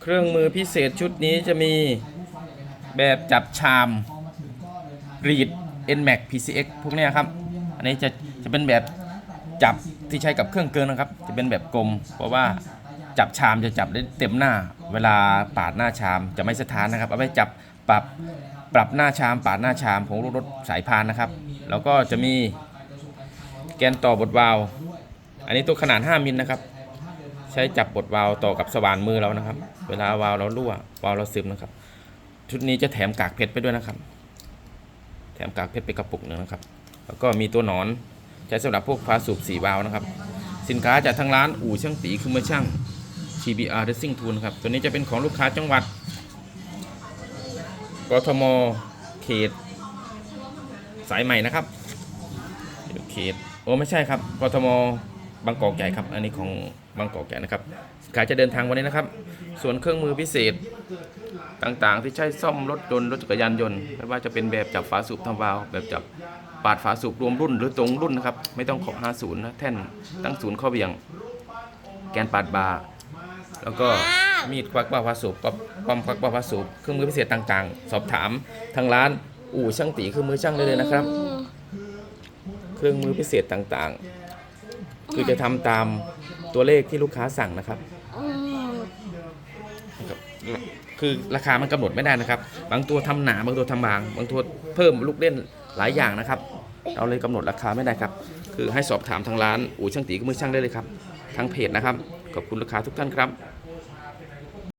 เครื่องมือพิเศษชุดนี้จะมีแบบจับชามรีด NMAX PCX พวกนี้ครับ อันนี้จะจะเป็นแบบจับที่ใช้กับเครื่องเกินนะครับ จะเป็นแบบกลม เพราะว่าจับชามจะจับได้เต็มหน้า เวลาปาดหน้าชามจะไม่สะท้านนะครับ เอาไปจับปรับปรับหน้าชาม ปาดหน้าชามของรถสายพานนะครับ แล้วก็จะมีแกนต่อบทวาล์วอันนี้ตัวขนาด 5มิลนะครับ ใช้จับบทวาล์วต่อกับสว่านมือเรานะครับ เวลาวาล์วเรารั่ววาล์วเราซึมนะครับ ชุดนี้จะแถมกากเพชรไปด้วยนะครับ แถมกากเพชรไปกระปุกหนึ่งนะครับ แล้วก็มีตัวหนอนใช้สำหรับพวกฟ้าสูบสีวาล์วนะครับ สินค้าจากทางร้านอู่ช่างตีคือมือช่าง TBR Racing Tool ครับ ตัวนี้จะเป็นของลูกค้าจังหวัดกทมเขต สายใหม่นะครับเขตโอ้ไม่ใช่ครับกทมบางกอกใหญ่ครับ อันนี้ของบางกอกใหญ่นะครับสินค้าจะเดินทางวันนี้นะครับ ส่วนเครื่องมือพิเศษต่างๆ ที่ใช้ซ่อมรถยนต์รถจักรยานยนต์ไม่ว่าจะเป็นแบบจับฝาสูบทำวาล์วแบบจับปาดฝาสูบรวมรุ่นหรือตรงรุ่นนะครับ ไม่ต้องขอบ50นะแท่นตั้งศูนย์ข้อเบี่ยง แกนปาดบาร์แล้วก็มีดควักเบ้าฝาสูบก็ปั๊มควักเบ้าฝาสูบเครื่องมือพิเศษต่างๆ สอบถามทางร้านอู่ช่างตีคือมือช่างได้เลยนะครับ เครื่องมือพิเศษต่างๆ คือจะทำตามตัวเลขที่ลูกค้าสั่งนะครับอืมนะครับคือราคามันกำหนดไม่ได้นะครับ บางตัวทำหนาบางตัวทำบาง บางตัวเพิ่มลูกเล่นหลายอย่างนะครับ เราเลยกำหนดราคาไม่ได้ครับ คือให้สอบถามทางร้านอู่ช่างตีก็มือช่างได้เลยครับ ทางเพจนะครับ ขอบคุณลูกค้าทุกท่านครับ